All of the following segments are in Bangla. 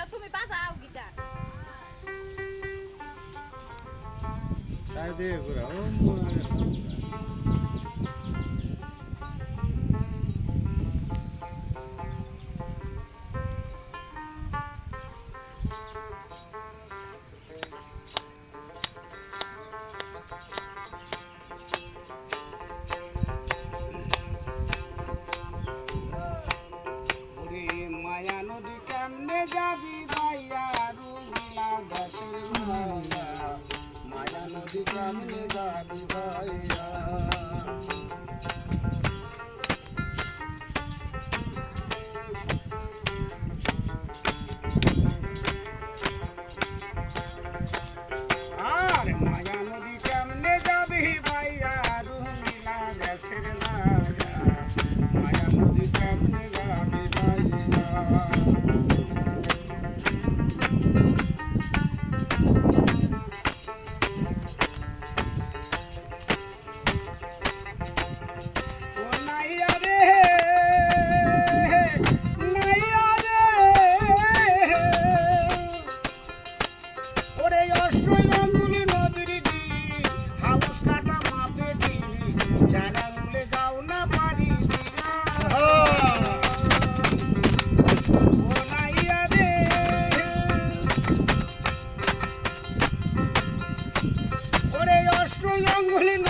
দেও তুমি বাজাও গিটার। তাই দিয়ে ঘুরা কেমনে Moreno.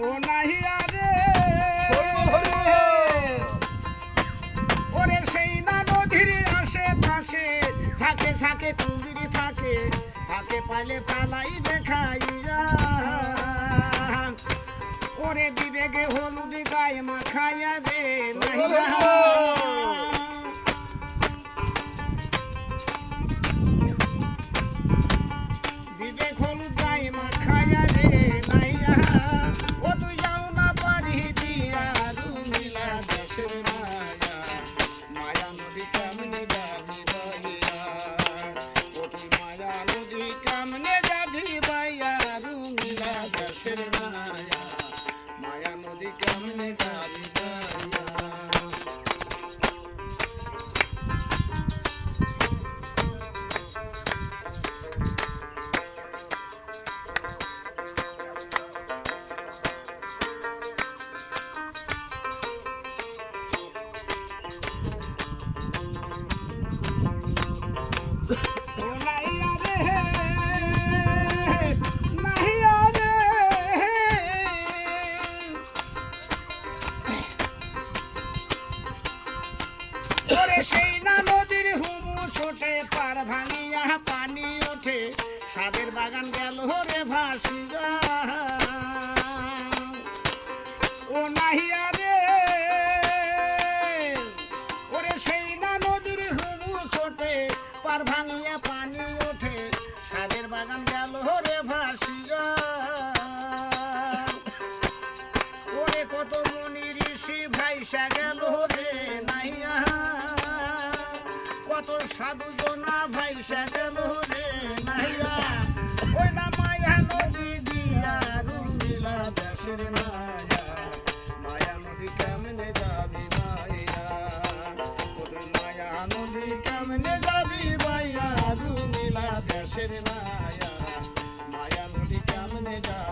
ও নাহিয়া রে ওরে সেই না নদীর আশেপাশে থাকে থাকে কুমির থাকে তাকে পাইলে পালাই দেখাই ওরে বিবেকে হলুদ গায়ে মাখাইয়া দে ওরে সেই না নদীর হুমু ছোটে, পার ভাঙিয়া পানি ওঠে। সাদের বাগান গেল রে ভাসিয়া ও নাহিয়া রে ওরে সেই না নদীর হুমু ছোটে, পার ভাঙিয়া পানি ওঠে। সাদের বাগান গেল রে ভাসিয়া ওরে কত মনি ঋষি ভাইসা গেল রে। কত সাধু জনা ভাইসা গেল রে নাইয়া ওই না মায়া নদী দিয়া রুমিলা দেশের মায়া। মায়া নদী কেমনে যাবি মায়া ওরে মায়া নদী কেমনে যাবি মায়া রুমিলা দেশের মায়া। মায়া নদী কেমনে যাবি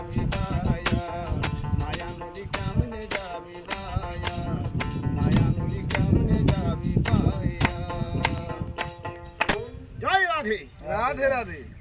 राधे राधे।